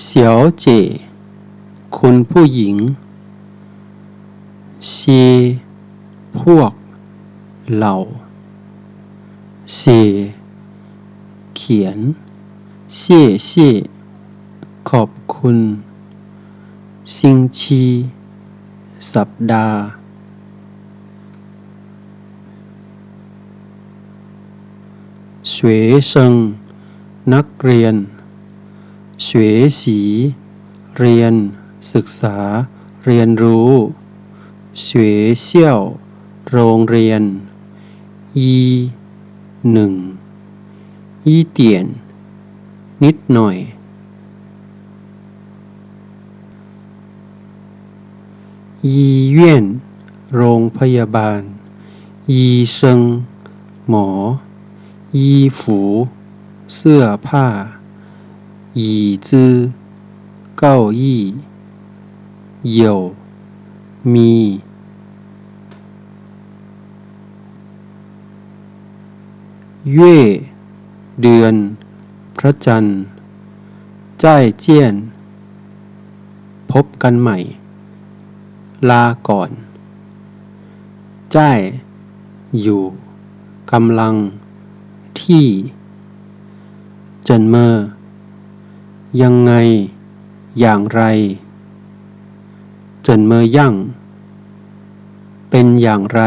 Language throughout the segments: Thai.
เสียวเจ๋คุณผู้หญิง เซพวก เหล่า เสเขียน เสี่ยเสี่ยขอบคุณ ซิงชี สัปดาห์学生นักเรียน เฉวสี เรียน ศึกษา เรียนรู้ เฉวเซี่ยว โรงเรียน ยีหนึ่งยี่เตียน นิดหน่อยยีเวียนโรงพยาบาล ยีเซิง หมอ ยีฝู เสื้อผ้า ยีจื้อเก้าอี้เหยี่ยวมี เย่เดือน พระจันทร์จ้ายเจียน พบกันใหม่ ลาก่อน จ้ายอยู่กำลังที่ เจินเมอ ยังไง อย่างไรเจินเมอยั่ง เป็นอย่างไร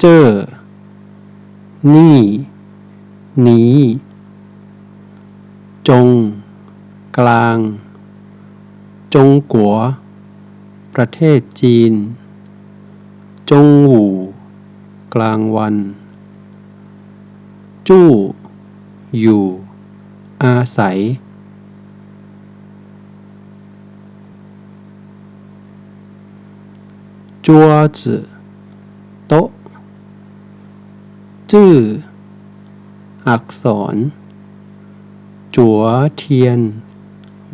เจ้อนี่นี้จง กลาง จงกัว ประเทศจีน จงหวู่ กลางวัน จู้ อยู่ อาศัย จัวจือโต๊ะ จื้อ อักษร จัวเทียน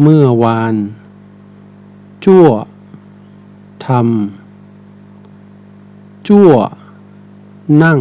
เมื่อวาน จั่วทำจั่ว นั่ง